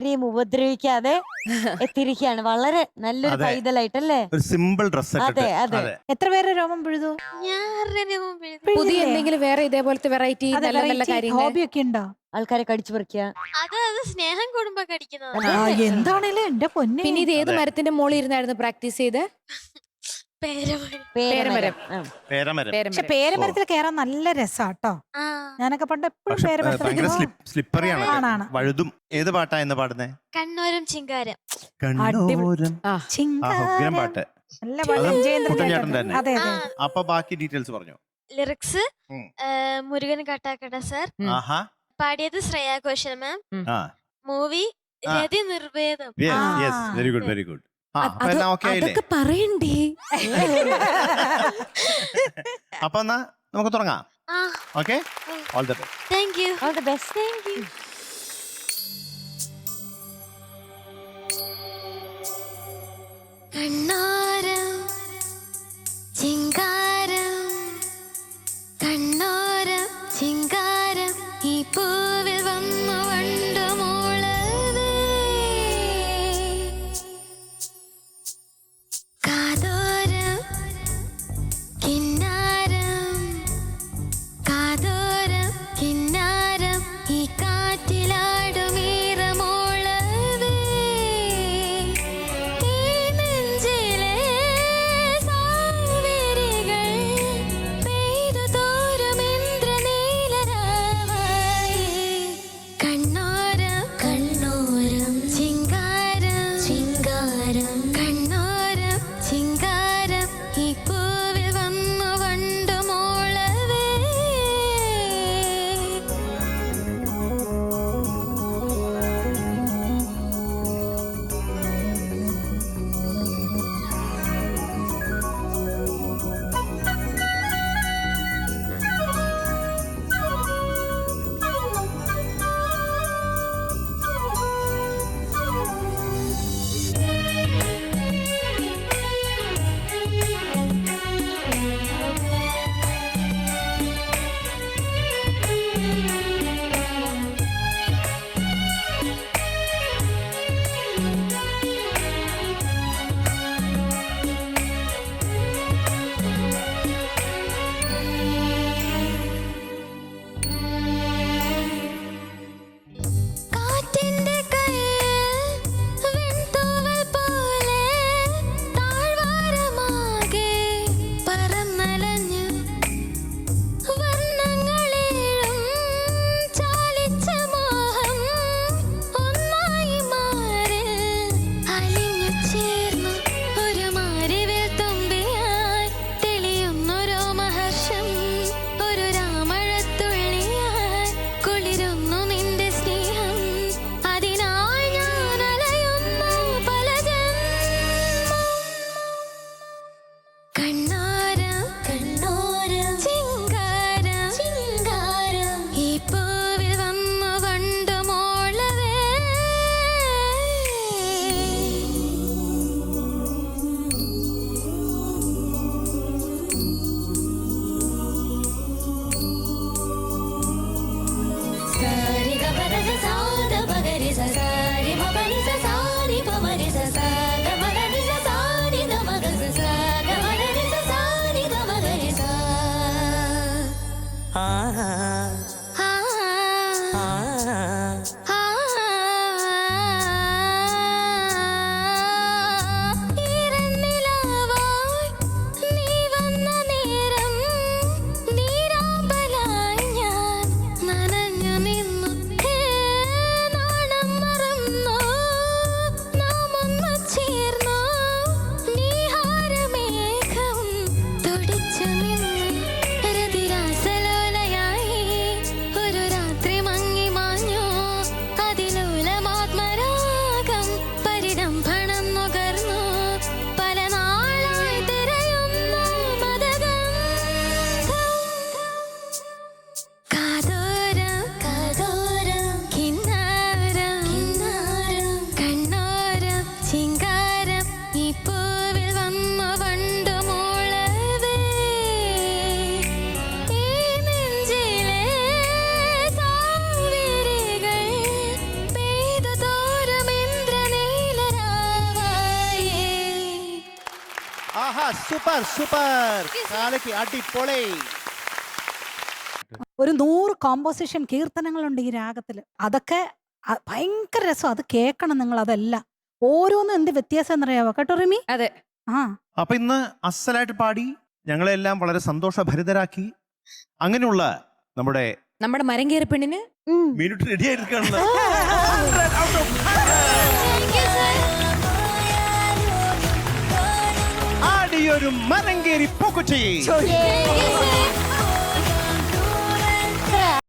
ആരെയും ഉപദ്രവിക്കാതെ എത്തിയിരിക്കുകയാണ്. വളരെ നല്ലൊരു അതെ. പൈതലായിട്ടല്ലേ? ഒരു സിമ്പിൾ ഡ്രസ് അതെ, അതെ. എത്ര പേരെ രോമം പിഴുതു? പുതിയ എന്തെങ്കിലും വേറെ ഇതേപോലത്തെ വെറൈറ്റി നല്ല നല്ല കാര്യങ്ങൾ? ഹോബി ഒക്കെ ഉണ്ടോ? ആൾക്കാരെ കടിച്ചു പറിക്കുക? അത് അത് സ്നേഹം കൂടുമ്പോ കടിക്കുന്നത്. ആ, എന്താണേലും എന്റെ പൊന്നെ. പിന്നെ ഇത് ഏത്. മരത്തിന്റെ മുകളിൽ ഇരുന്നായിരുന്നു പ്രാക്ടീസ് ചെയ്ത്? പേരമരം. പേരമരം. പക്ഷെ പേരമരം. പേരമരത്തിൽ കയറാൻ നല്ല രസാട്ടോ. ആ. ഞാനൊക്കെ പണ്ട് എപ്പോഴും പക്ഷെ ഭയങ്കര പേരമരത്തിൽ സ്ലിപ്പറിയാണ്. ആണാണ്. വഴുതും. ഏത് പാട്ടാ എന്ന് പാടുന്നേ? കണ്ണൂരും ചിങ്കാരം. കണ്ണോരം. ആ. ചിങ്കാരം. ഉഗ്രം പാട്ട്. നല്ല അതും കുട്ടൻ ചേട്ടൻ ചേട്ടൻ. തന്നെ. അതെ ആ. അതെ അപ്പൊ ബാക്കി ഡീറ്റെയിൽസ് പറഞ്ഞു. ലിറിക്സ്. ഉം. മുരുകൻ കട്ടാക്കട സർ. ഉം. ആഹാ. പാടിയത് ശ്രേയ ഘോഷൽ മാം. ആ. മൂവി ആ. രതി നിർവേദം. യെസ് ആ. Yes very good very good ആ അത് അപ്പൊ എല്ലാം ഓക്കെ ആയില്ലേ? അതൊക്കെ പറയണ്ടേ? അപ്പൊ എന്നാ നമുക്ക് തുടങ്ങാം. ആ. Okay all the best thank you all the best thank you കണ്ണോരം ah. Super super കാലയ്ക്ക് അടിപൊളി. ഒരു നൂറ് കോമ്പോസിഷൻ കീർത്തനങ്ങളുണ്ട് ഈ രാഗത്തിൽ അതൊക്കെ ഭയങ്കര രസം. അത് കേൾക്കണം നിങ്ങൾ അതെല്ലാം. ഓരോന്നും എന്ത് വ്യത്യാസം എന്നറിയാവോ? കേട്ടോ റിമി? അതെ. ആ. അപ്പൊ ഇന്ന് അസലായിട്ട് പാടി ഞങ്ങളെല്ലാം വളരെ സന്തോഷഭരിതരാക്കി. അങ്ങനെയുള്ള നമ്മുടെ നമ്മുടെ മരം കയറി പെണ്ണിന് മിനിറ്റ് റെഡി ആയിരിക്കുകയാണല്ലോ. ആടിയൊരു മരം കയറി sir.